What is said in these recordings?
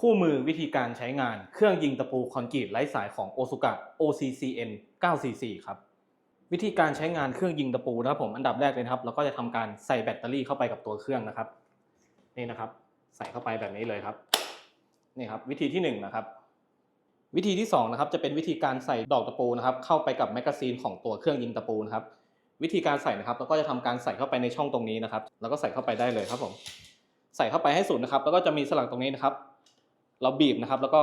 คู่มือวิธีการใช้งานเครื่องยิงตะปูคอนกรีตไร้สายของโอซุกะ OCCN 944 ครับ วิธีการใช้งานเครื่องยิงตะปูนะครับผมอันดับแรกเลยนะครับ เราก็จะทำการใส่แบตเตอรี่เข้าไปกับตัวเครื่องนะครับนี่นะครับ ใส่เข้าไปแบบนี้เลยครับนี่ครับ วิธีที่หนึ่งนะครับวิธีที่สองนะครับจะเป็นวิธีการใส่ดอกตะปูนะครับ เข้าไปกับแมกกาซีนของตัวเครื่องยิงตะปูนะครับวิธีการใส่นะครับเราก็จะทำการใส่เข้าไปในช่องตรงนี้นะครับ แล้วก็ใส่เข้าไปได้เลยครับผมใส่เข้าไปให้สุดนะครับ แล้วก็จะมีสลักตรงนี้นะครับ เราบีบนะครับ แล้วก็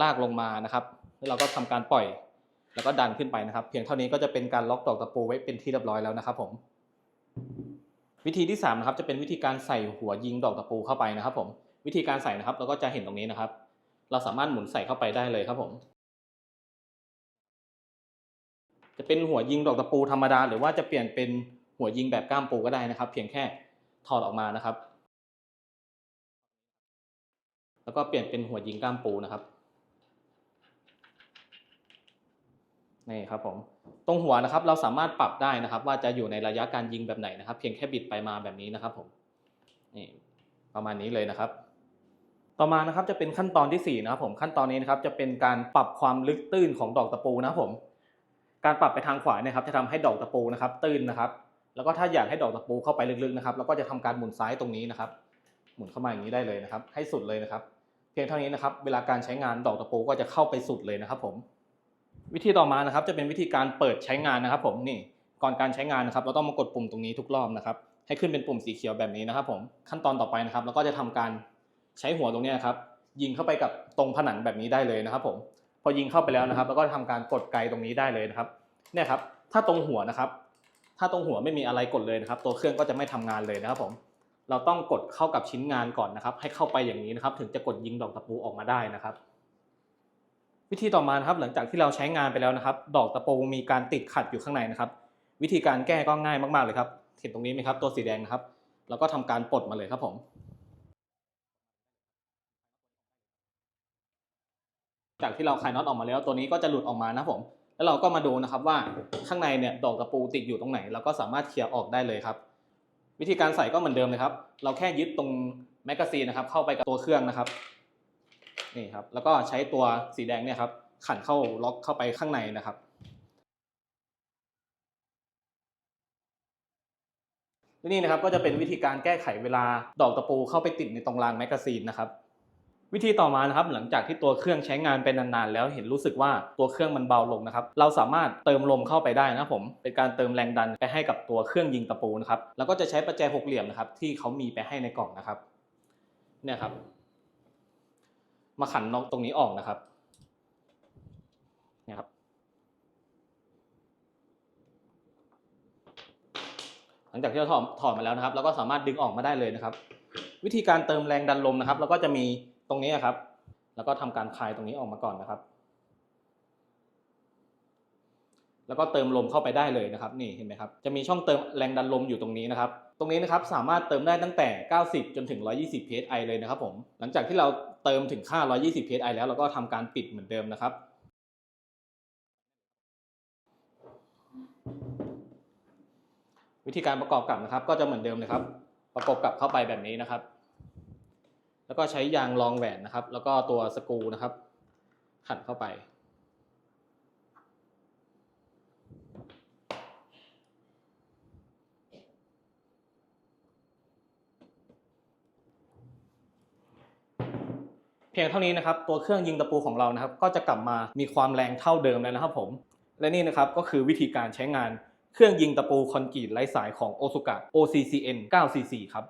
ลากลงมานะครับแล้วเราก็ทำการปล่อย แล้วก็ดันขึ้นไปนะครับ เพียงเท่านี้ก็จะเป็นการล็อกดอกตะปูไว้เป็นที่เรียบร้อยแล้วนะครับผม วิธีที่สามนะครับจะเป็นวิธีการใส่หัวยิงดอกตะปูเข้าไปนะครับผมวิธีการใส่นะครับ เราก็จะเห็นตรงนี้นะครับ เราสามารถหมุนใส่เข้าไปได้เลยครับผม จะเป็นหัวยิงดอกตะปูธรรมดา หรือว่าจะเปลี่ยนเป็นหัวยิงแบบก้ามปูก็ได้นะครับ เพียงแค่ถอดออกมานะครับ แล้วก็เปลี่ยนเป็นหัวยิงก้ามปูนะครับนี่ครับผมตรงหัวนะครับเราสามารถปรับได้นะครับ ว่าจะอยู่ในระยะการยิงแบบไหนนะครับ เพียงแค่บิดไปมาแบบนี้นะครับผมนี่ประมาณนี้เลยนะครับ ต่อมานะครับจะเป็นขั้นตอนที่4นะครับผมขั้นตอนนี้นะครับจะเป็นการปรับความลึกตื้นของดอกตะปูนะครับผม การปรับไปทางขวาเนี่ยครับจะทำให้ดอกตะปูนะครับ ตื้นนะครับ แล้วก็ถ้าอยากให้ดอกตะปูเข้าไปลึกๆนะครับเราก็จะทำการหมุนซ้ายตรงนี้นะครับ หมุนเข้ามาอย่างนี้ได้เลยนะครับ ให้สุดเลยนะครับ เพียงเท่านี้นะครับ เวลาการใช้งานดอกตะปูก็จะเข้าไปสุดเลยนะครับ ผม วิธีต่อมานะครับ จะเป็นวิธีการเปิดใช้งานนะครับ ผมนี่ก่อนการใช้งานนะครับ เราต้องมากดปุ่มตรงนี้ทุกรอบนะครับ ให้ขึ้นเป็นปุ่มสีเขียวแบบนี้นะครับ ผมขั้นตอนต่อไปนะครับเราก็จะทำการใช้หัวตรงนี้ครับ ยิงเข้าไปกับตรงผนังแบบนี้ได้เลยนะครับ ผมพอยิงเข้าไปแล้วนะครับแล้วก็ทำการกดไกตรงนี้ได้เลยนะครับเนี่ยครับ ถ้าตรงหัวนะครับ ถ้าตรงหัวไม่มีอะไรกดเลยนะครับ ตัวเครื่องก็จะไม่ทำงานเลยนะครับผม เราต้องกดเข้ากับชิ้นงานก่อนนะครับ ให้เข้าไปอย่างนี้นะครับ ถึงจะกดยิงดอกตะปูออกมาได้นะครับ วิธีต่อมานะครับ หลังจากที่เราใช้งานไปแล้วนะครับ ดอกตะปูมีการติดขัดอยู่ข้างในนะครับ วิธีการแก้ก็ง่ายมากๆเลยครับเห็นตรงนี้ไหมครับ ตัวสีแดงนะครับแล้วก็ทำการปลดมาเลยครับผมจากที่เราคลายน็อตออกมาแล้วตัวนี้ก็จะหลุดออกมานะผมแล้วเราก็มาดูนะครับว่าข้างในเนี่ยดอกตะปูติดอยู่ตรงไหน เราก็สามารถเคลียร์ออกได้เลยครับ วิธีการใส่ก็เหมือนเดิมเลยครับ เราแค่ยึดตรงแมกกาซีนนะครับ เข้าไปกับตัวเครื่องนะครับนี่ครับ แล้วก็ใช้ตัวสีแดงเนี่ยครับ ขันเข้าล็อกเข้าไปข้างในนะครับและนี่นะครับก็จะเป็นวิธีการแก้ไขเวลาดอกตะปูเข้าไปติดในตรงรางแมกกาซีนนะครับ วิธีต่อมานะครับหลังจากที่ตัวเครื่องใช้งานไปนานๆ แล้วเห็นรู้สึกว่าตัวเครื่องมันเบาลงนะครับเราสามารถเติมลมเข้าไปได้นะผมเป็นการเติมแรงดันไปให้กับตัวเครื่องยิงตะปูนะครับแล้วก็จะใช้ประแจหกเหลี่ยมนะครับที่เขามีไปให้ในกล่องนะครับเนี่ยครับ มาขันน็อกตรงนี้ออกนะครับเนี่ยครับหลังจากที่เราถอดถอดมาแล้วนะครับเราก็สามารถดึงออกมาได้เลยนะครับ วิธีการเติมแรงดันลมนะครับเราก็จะมี ตรงนี้ครับ แล้วก็ทำการคลายตรงนี้ออกมาก่อนนะครับ แล้วก็เติมลมเข้าไปได้เลยนะครับ นี่เห็นไหมครับ จะมีช่องเติมแรงดันลมอยู่ตรงนี้นะครับ ตรงนี้นะครับสามารถเติมได้ตั้งแต่ 90 จนถึง 120 psi เลยนะครับผม หลังจากที่เราเติมถึงค่า 120 psi แล้วเราก็ทำการปิดเหมือนเดิมนะครับวิธีการประกอบกลับนะครับ ก็จะเหมือนเดิมเลยครับ ประกอบกลับเข้าไปแบบนี้นะครับ แล้วก็ใช้ยางรองแหวนนะครับ แล้วก็ตัวสกรูนะครับ ขันเข้าไปเพียงเท่านี้นะครับตัวเครื่องยิงตะปูของเรานะครับ ก็จะกลับมามีความแรงเท่าเดิมแล้วนะครับผม และนี่นะครับก็คือวิธีการใช้งานเครื่องยิงตะปูคอนกรีตไร้สายของโอซุกะ OCCN 944 ครับ